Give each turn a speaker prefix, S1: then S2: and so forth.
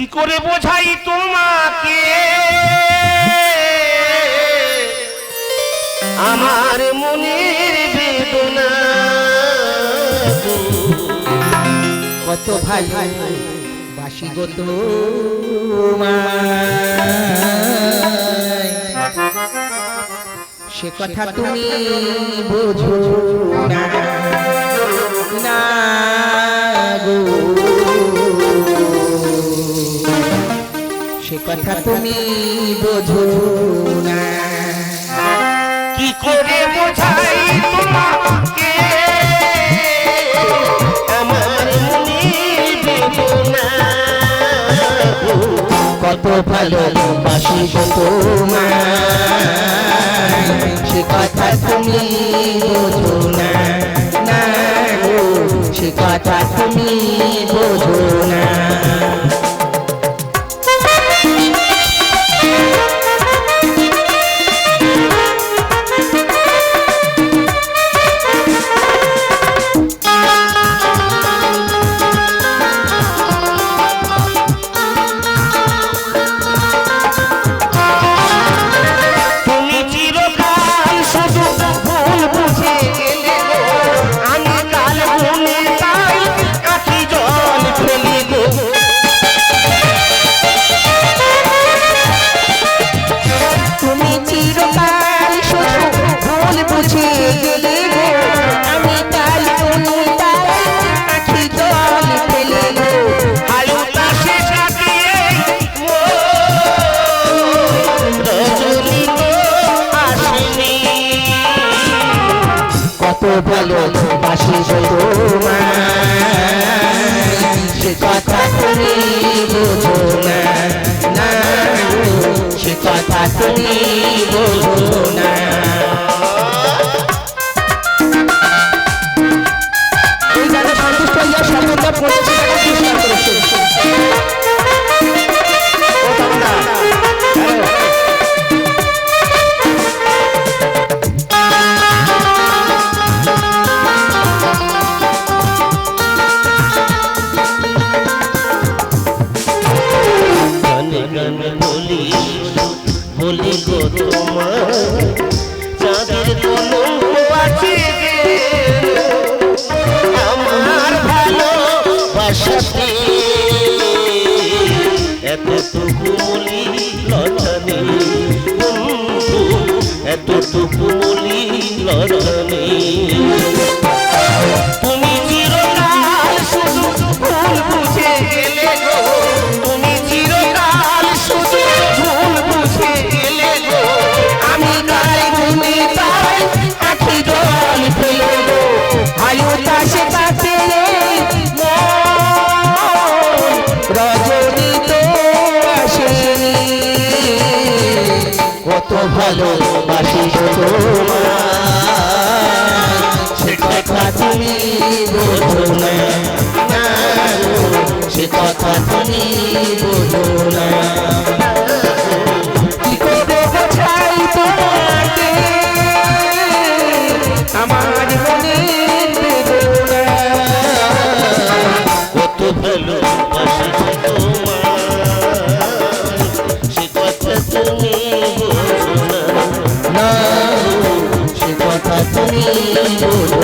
S1: কি করে বোঝাই তোমাকে? আমার মনের বেদনা
S2: কত ভাই ভালো বাসি গো সে কথা তুমি বোঝো সে কথা তুমি বোঝো না।
S1: কি করে বোঝাই তোমাকে? আমার মনের বেদনা
S2: কত ভালো বাসি গো তোমায়। সে কথা তুমি বোঝো না। না সে কথা তুমি বোঝো না। কত ভালো বাসি গো তোমায়। সে কথা তুমি বোঝো না। সে কথা তুমি বোঝো Shut কত তোমার। সে কথা তুমি বোঝো না। না সে কথা তুমি बोल